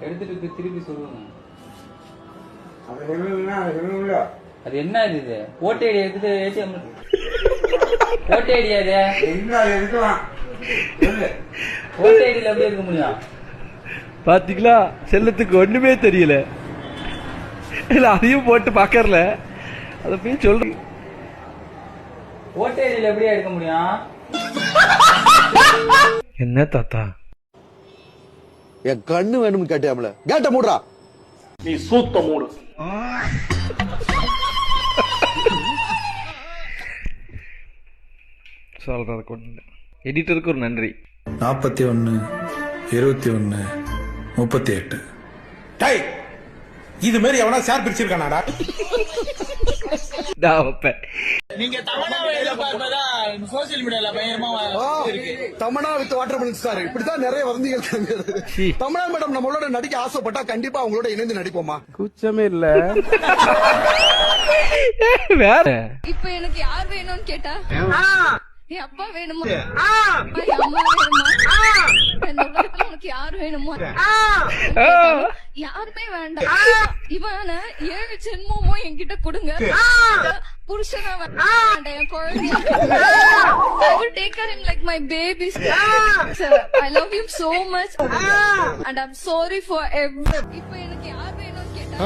எடுத்துட்டு திருப்பி சொல்லுங்க அது என்ன இது இது? ஓட்டு ஐடி எடுத்துட்டு ஏடிஎம் ஓட்டு ஐடி அது எங்க அது இருக்கலாம் சொல்லு. ஓட்டு ஐடியில் எப்படி இருக்க முடியும்? பாத்தீங்களா? செல்லத்துக்கு ஒண்ணுமே தெரியல. இல்ல அதையும் போட்டு பாக்கறல. அத போய் சொல்றேன் ஓட்டு ஐடியில் எப்படியா எடுக்க முடியும்? என்ன தாத்தா? என் கண்ணு வேணும்னு கேட்டியாமல கேட்ட மூடுறா. சொல்றது கொண்டு. எடிட்டருக்கு ஒரு நன்றி. நாற்பத்தி ஒன்று இருபத்தி ஒன்று முப்பத்தி எட்டு. டேய் இது மாதிரி எவனா ஷேர் பிரிச்சிருக்கானாடா? நான் வைப்பேன் Tamannaah with water mills sir இப்படித்தான் நிறைய வதந்திகள். தமனா மேடம் நம்மளோட நடிக்க ஆசைப்பட்டா கண்டிப்பா அவங்களோட இணைந்து நடிப்போமா? கூச்சமே இல்ல. வேற. இப்ப எனக்கு யார் வேணும்னு கேட்டா? என் அப்பா வேணுமா? என் அம்மா வேணுமா? இந்த உலகத்துல உனக்கு யார் வேணுமா யாருமே வேண்டாம். இவன ஏழு ஜென்மமும் என்கிட்ட கொடுங்க. புருஷனா வேண்டாம் என் குழந்தைய. I will take her in like my baby. Sir, I love you so much. And I'm sorry for every... இப்ப எனக்கு யார் வேணும்னு கேட்டா